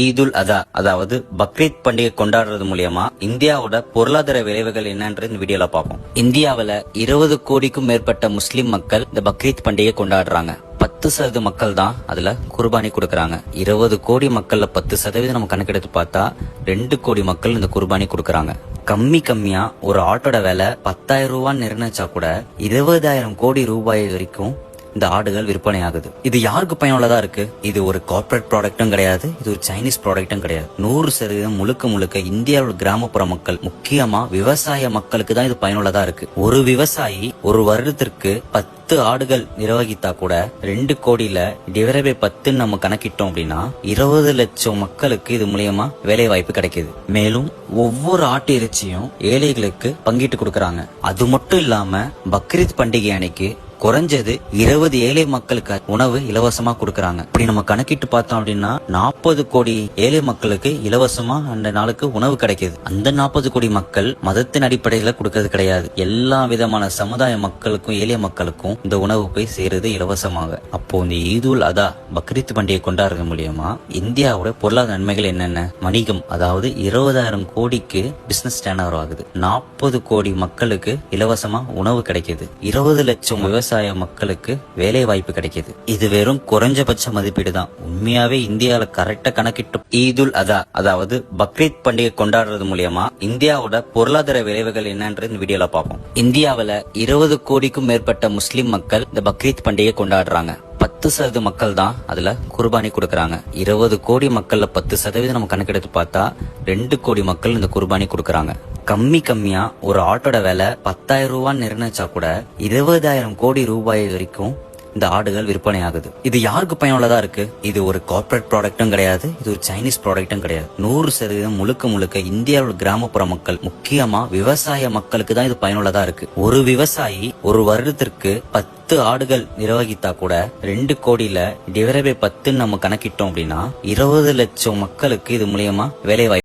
ஈதுல் அதா அதாவது பக்ரீத் பண்டிகை கொண்டாடுறது மூலியமா இந்தியாவோட பொருளாதார விளைவுகள் என்னன்றது இந்த வீடியோல பார்ப்போம். இந்தியாவில இருபது கோடிக்கும் மேற்பட்ட முஸ்லிம் மக்கள் இந்த பக்ரீத் பண்டிகை கொண்டாடுறாங்க. பத்து சதவீத மக்கள் தான் அதுல குர்பானி கொடுக்கறாங்க. இருபது கோடி மக்கள்ல பத்து சதவீதம் நம்ம கணக்கெடுத்து பார்த்தா ரெண்டு கோடி மக்கள் இந்த குர்பானி கொடுக்கறாங்க. கம்மி கம்மியா ஒரு ஆட்டோட விலை பத்தாயிரம் ரூபான்னு நிர்ணயிச்சா கூட இருபதாயிரம் கோடி ரூபாய் வரைக்கும் இந்த ஆடுகள் விற்பனை ஆகுது இது யாருக்கு பயனுள்ளதா இருக்கு? இது ஒரு கார்ப்பரேட் ப்ராடக்ட்டும் கிடையாது. இது ஒரு சைனீஸ் ப்ராடக்ட்டும் கிடையாது. நூறு சதவீதம் முழுக்க முழுக்க இந்தியாவோட கிராமப்புற மக்கள் முக்கியமா விவசாய மக்களுக்கு தான் இது பயனுள்ளதா இருக்கு. ஒரு விவசாயி ஒரு வருடத்திற்கு பத்து ஆடுகள் நிர்வகித்தா கூட ரெண்டு கோடியில டிவைட் பை பத்துன்னு நம்ம கணக்கிட்டோம் அப்படின்னா இருபது லட்சம் மக்களுக்கு இது மூலியமா வேலை வாய்ப்பு கிடைக்குது. மேலும் ஒவ்வொரு ஆட்டு இறைச்சியும் ஏழைகளுக்கு பங்கிட்டு கொடுக்கறாங்க. அது மட்டும் இல்லாம பக்ரீத் பண்டிகை அன்னைக்கு குறைஞ்சது இருபது ஏழை மக்களுக்கு உணவு இலவசமா கொடுக்கறாங்க. இப்படி நம்ம கணக்கிட்டு பார்த்தோம் அப்படின்னா நாற்பது கோடி ஏழை மக்களுக்கு இலவசமா அந்த நாளுக்கு உணவு கிடைக்குது. அந்த நாற்பது கோடி மக்கள் மதத்தின் அடிப்படையில கொடுக்கறது கிடையாது. எல்லா விதமான சமுதாய மக்களுக்கும் ஏழை மக்களுக்கும் இந்த உணவு போய் சேருது இலவசமாக. அப்போ இந்த ஈதுல் அதா பக்ரீத் பண்டிகை கொண்டாடுறது மூலியமா இந்தியாவோட பொருளாதார நன்மைகள் என்னென்ன? வணிகம் அதாவது இருபதாயிரம் கோடிக்கு பிசினஸ் டேர்ன் ஆகுது. நாற்பது கோடி மக்களுக்கு இலவசமா உணவு கிடைக்குது. இருபது லட்சம் விவசாய விவசாய மக்களுக்கு வேலை வாய்ப்பு கிடைக்கிது. இது வெறும் குறைஞ்சபட்ச மதிப்பீடு தான். உண்மையாவே இந்தியாவில கரெக்டா கணக்கிட்டு ஈதுல் அதா அதாவது பக்ரீத் பண்டிகை கொண்டாடுறது மூலியமா இந்தியாவோட பொருளாதார விளைவுகள் என்னன்றது இந்த வீடியோல பார்ப்போம். இந்தியாவில இருபது கோடிக்கும் மேற்பட்ட முஸ்லிம் மக்கள் இந்த பக்ரீத் பண்டிகை கொண்டாடுறாங்க. பத்து சதவீத மக்கள் தான் அதுல குர்பானி கொடுக்கறாங்க. இருபது கோடி மக்கள்ல பத்து சதவீதம் நம்ம கணக்கெடுத்து பார்த்தா ரெண்டு கோடி மக்கள் இந்த குர்பானி கொடுக்கறாங்க. கம்மி கம்மியா ஒரு ஆட்டோட விலை பத்தாயிரம் ரூபான்னு நிர்ணயிச்சா கூட இருபதாயிரம் கோடி ரூபாய் வரைக்கும் இந்த ஆடுகள் விற்பனை ஆகுது. இது யாருக்கு பயனுள்ளதா இருக்கு? இது ஒரு கார்பரேட் ப்ராடக்ட்டும் கிடையாது. இது ஒரு சைனீஸ் ப்ராடக்ட்டும் கிடையாது. நூறு சதவீதம் முழுக்க முழுக்க இந்தியாவோட கிராமப்புற மக்கள் முக்கியமா விவசாய மக்களுக்கு தான் இது பயனுள்ளதா இருக்கு. ஒரு விவசாயி ஒரு வருடத்திற்கு பத்து ஆடுகள் நிர்வகித்தா கூட ரெண்டு கோடியில டிவைட் பை பத்துன்னு நம்ம கணக்கிட்டோம் அப்படின்னா இருபது லட்சம் மக்களுக்கு இது மூலியமா வேலைவாய்ப்பு